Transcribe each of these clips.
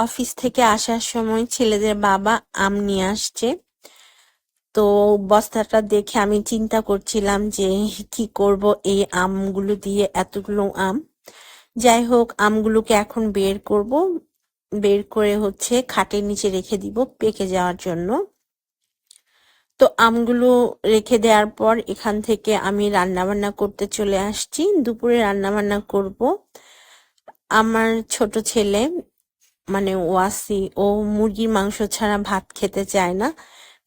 Office থেকে আসার সময় ছেলেদের বাবা আম নিয়ে আসছে। তো বস্তাটা দেখে আমি চিন্তা করছিলাম যে কি করব এই আমগুলো দিয়ে এতগুলো আম। যাই হোক, আমগুলোকে এখন বের করব। বের করে হচ্ছে খাটের নিচে রেখে দিব পেকে যাওয়ার জন্য। তো আমগুলো রেখে দেওয়ার পর এখান থেকে আমি রান্না বান্না করতে চলে আসছি। দুপুরে রান্না বান্না করব। আমার ছোট ছেলে মানে ওয়াসি ও মুরগির মাংস ছাড়া ভাত খেতে চায় না।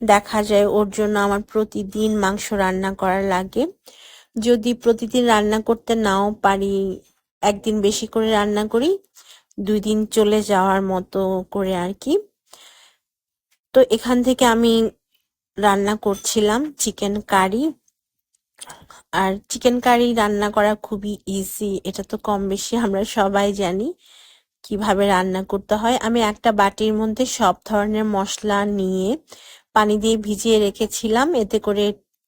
দেখা যায় ওর জন্য আমার প্রতিদিন মাংস রান্না করা লাগে। যদি প্রতিদিন রান্না করতে নাও পারি, একদিন বেশি করে রান্না করি, দুই দিন চলে যাওয়ার মতো করে আর কি। তো এখান থেকে আমি রান্না করছিলাম চিকেন কারি। আর চিকেন কারি রান্না করা খুবই ইজি এটা তো কম বেশি আমরা সবাই জানি। কীভাবে রান্না করতে হয়, আমি একটা বাটির মধ্যে সব ধরনের মশলা নিয়ে পানি দিয়ে ভিজিয়ে রেখেছিলাম। এতে করে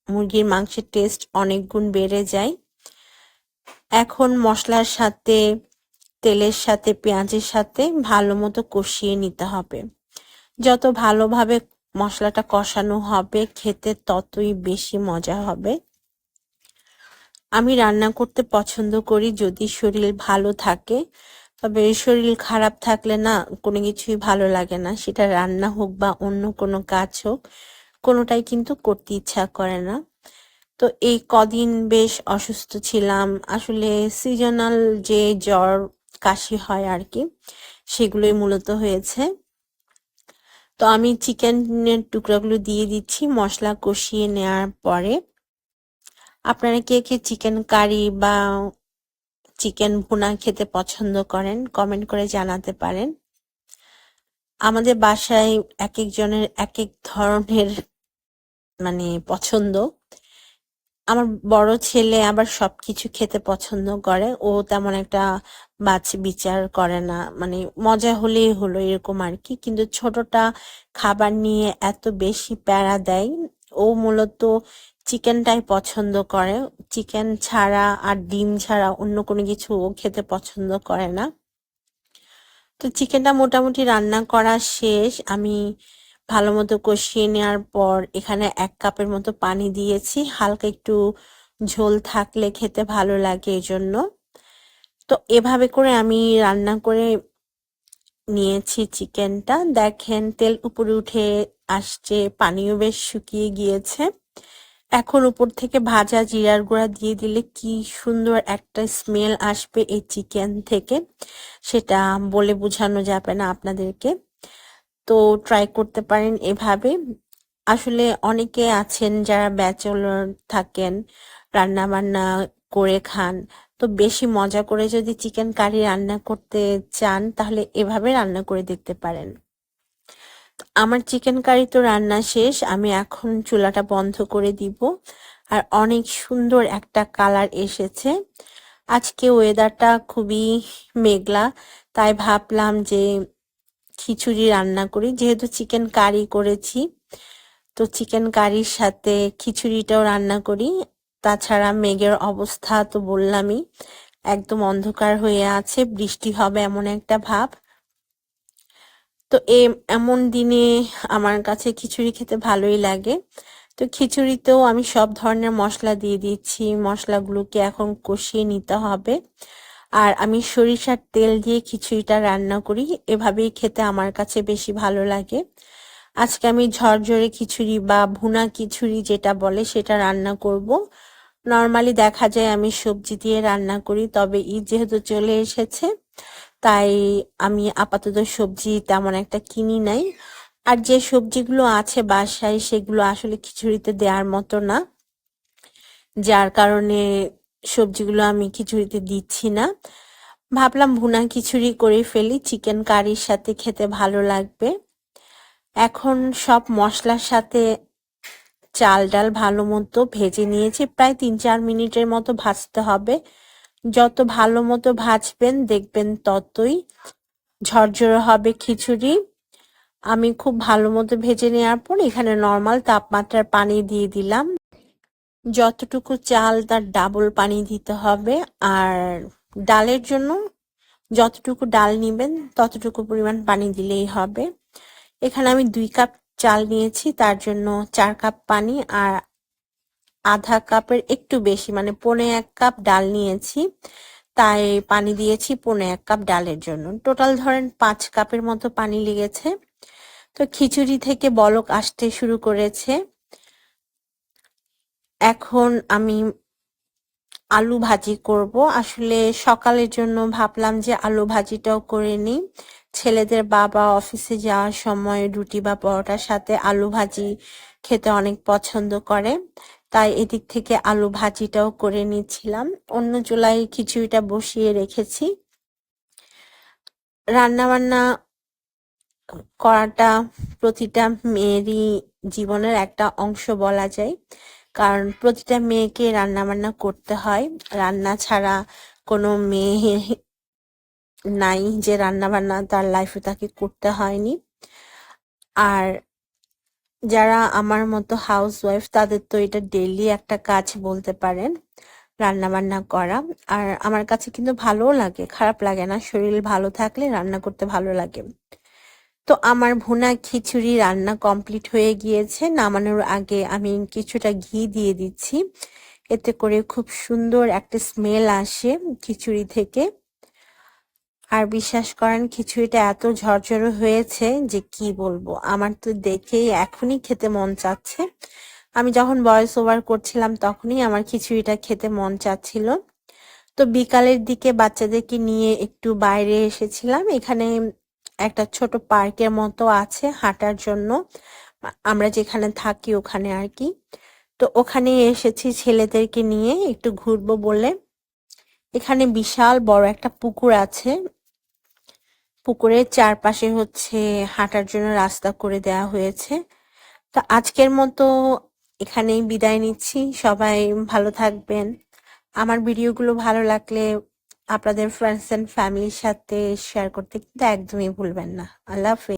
মুরগির মাংসের টেস্ট অনেক গুণ বেড়ে যায়। এখন মশলার সাথে, তেলের সাথে, পেঁয়াজের সাথে ভালো মতো কষিয়ে নিতে হবে। যত ভালোভাবে মশলাটা কষানো হবে, খেতে ততই বেশি মজা হবে। আমি রান্না করতে পছন্দ করি যদি শরীর ভালো থাকে। তবে শরীর খারাপ থাকলে না কোনো কিছুই ভালো লাগে না। সেটা রান্না হোক বা অন্য কোনো কাজ হোক, কোনোটাই কিন্তু করতে ইচ্ছা করে না। তো এই কদিন বেশ অসুস্থ ছিলাম। আসলে সিজনাল যে জ্বর, কাশি হয় আর কি সেগুলোই মূলত হয়েছে। তো আমি চিকেনের টুকরাগুলো দিয়ে দিচ্ছি মশলা কষিয়ে নেওয়ার পরে। আপনারা কে কে চিকেন কারি বা চিকেন ভুনা খেতে পছন্দ করেন কমেন্ট করে জানাতে পারেন। আমাদের বাসায় এক একজনের এক এক ধরনের মানে পছন্দ। আমার বড় ছেলে আবার সবকিছু খেতে পছন্দ করে, ও তেমন একটা বাছ বিচার করে না মানে মজা হলেই হলো এরকম আর কি। কিন্তু ছোটটা খাবার নিয়ে এত বেশি প্যারা দেয়, ও মূলত চিকেনটাই পছন্দ করে। চিকেন ছাড়া আর ডিম ছাড়া অন্য কোনো কিছু ও খেতে পছন্দ করে না। তো চিকেনটা মোটামুটি রান্না করা শেষ। আমি ভালো মতো কষিয়ে নেওয়ার পর এখানে এক কাপের মতো পানি দিয়েছি। হালকা একটু ঝোল থাকলে খেতে ভালো লাগে এই জন্য তো এভাবে করে আমি রান্না করে নিয়েছি চিকেনটা। দেখেন তেল উপরে উঠে আসছে, পানিও বেশ শুকিয়ে গিয়েছে। এখন উপর থেকে ভাজা জিরার গুঁড়া দিয়ে দিলে কি সুন্দর একটা স্মেল আসবে এই চিকেন থেকে, সেটা বলে বোঝানো যাবে না আপনাদেরকে। তো ট্রাই করতে পারেন এভাবে। আসলে অনেকে আছেন যারা ব্যাচেলর থাকেন রান্না বান্না করে খান, তো বেশি মজা করে যদি চিকেন কারি রান্না করতে চান, তাহলে এভাবে রান্না করে দেখতে পারেন। আমার চিকেন কারি তো রান্না শেষ, আমি এখন চুলাটা বন্ধ করে দিব। আর অনেক সুন্দর একটা কালার এসেছে। আজকে ওয়েদারটা খুবই মেঘলা, তাই ভাবলাম যে খিচুড়ি রান্না করি। যেহেতু চিকেন কারি করেছি, তো চিকেন কারির সাথে খিচুড়িটাও রান্না করি। তাছাড়া মেঘের অবস্থা তো বললামই, একদম অন্ধকার হয়ে আছে, বৃষ্টি হবে এমন একটা ভাব। তো এ এমন দিনে আমার কাছে খিচুড়ি খেতে ভালোই লাগে। তো খিচুড়িতেও আমি সব ধরনের মশলা দিয়ে দিচ্ছি। মশলাগুলোকে এখন কষিয়ে নিতে হবে। আর আমি সরিষার তেল দিয়ে খিচুড়িটা রান্না করি। এভাবেই খেতে আমার কাছে বেশি ভালো লাগে। আজকে আমি ঝরঝরে খিচুড়ি বা ভুনা খিচুড়ি যেটা বলে সেটা রান্না করব। নর্মালি দেখা যায় আমি সবজি দিয়ে রান্না করি, তবে ঈদ যেহেতু চলে এসেছে তাই আমি আপাতত সবজি তেমন একটা কিনি নাই। আর যে সবজিগুলো আছে বাসায় সেগুলো আসলে খিচুড়িতে দেওয়ার মতো না। যার কারণে সবজিগুলো আমি খিচুড়িতে দিচ্ছি না। ভাবলাম ভুনা খিচুড়ি করে ফেলি, চিকেন কারির সাথে খেতে ভালো লাগবে। এখন সব মশলার সাথে চাল ডাল ভালো মতো ভেজে নিয়েছি। প্রায় তিন চার মিনিটের মতো ভাজতে হবে। যত ভালো মতো ভাজবেন, দেখবেন ততই ঝরঝরে হবে খিচুড়ি। আমি খুব ভালো মতো ভেজে নেওয়ার পর এখানে নর্মাল তাপমাত্রার পানি দিয়ে দিলাম। যতটুকু চাল তার ডাবল পানি দিতে হবে। আর ডালের জন্য যতটুকু ডাল নিবেন, ততটুকু পরিমাণ পানি দিলেই হবে। এখানে আমি দুই কাপ চাল নিয়েছি, তার জন্য চার কাপ পানি আর আধা কাপের একটু বেশি মানে পনে এক কাপ ডাল নিয়েছি। তাই পানি দিয়েছি পনে এক কাপ ডালের জন্য। টোটাল ধরেন পাঁচ কাপের মতো পানি লেগেছে। তো খিচুড়ি থেকে বলক আসতে শুরু করেছে। এখন আমি আলু ভাজি করব। আসলে সকালের জন্য ভাবলাম যে আলু ভাজিটাও করে নিই। ছেলেদের বাবা অফিসে যাওয়ার সময় রুটি বা পরোটার সাথে আলু ভাজি খেতে অনেক পছন্দ করে। তাই এদিক থেকে আলু ভাজিটাও করে নিচ্ছিলাম। অন্য চুলায় খিচুড়িটা বসিয়ে রেখেছি। রান্না বান্না করাটা প্রতিটা মেয়েরই জীবনের একটা অংশ বলা যায়। কারণ প্রতিটা মেয়েকে রান্না বান্না করতে হয়। রান্না ছাড়া কোনো মেয়ে নাই যে রান্না বান্না তার লাইফে তাকে করতে হয়নি। আর যারা আমার মতো হাউস ওয়াইফ তাদের তো এটা ডেইলি একটা কাজ বলতে পারেন রান্না বান্না করা। আর আমার কাছে কিন্তু ভালোও লাগে, খারাপ লাগে না। শরীর ভালো থাকলে রান্না করতে ভালো লাগে। তো আমার ভুনা খিচুড়ি রান্না কমপ্লিট হয়ে গিয়েছে। নামানোর আগে আমি কিছুটা ঘি দিয়ে দিচ্ছি। এতে করে খুব সুন্দর একটা স্মেল আসে খিচুড়ি থেকে। আর বিশ্বাস করেন, খিচুড়িটা এত ঝরঝরে হয়েছে যে কি বলব? আমার তো দেখেই এখনই খেতে মন চাচ্ছে। আমি যখন ভয়েস ওভার করছিলাম, তখনই আমার খিচুড়িটা খেতে মন চাচ্ছিল। তো বিকালের দিকে বাচ্চাদেরকে নিয়ে একটু বাইরে এসেছিলাম। এখানে একটা ছোট পার্কের মতো আছে হাঁটার জন্য। আমরা যেখানে থাকি ওখানে আর কি। তো ওখানে এসেছি ছেলেদেরকে নিয়ে একটু ঘুরবো বলে। এখানে বিশাল বড় একটা পুকুর আছে। পুকুরের চারপাশে হচ্ছে হাঁটার জন্য রাস্তা করে দেওয়া হয়েছে। তো আজকের মতো এখানেই বিদায় নিচ্ছি। সবাই ভালো থাকবেন। আমার ভিডিওগুলো ভালো লাগলে আপনাদের ফ্রেন্ডস অ্যান্ড ফ্যামিলির সাথে শেয়ার করতে কিন্তু একদমই ভুলবেন না। আল্লাহ হাফেজ।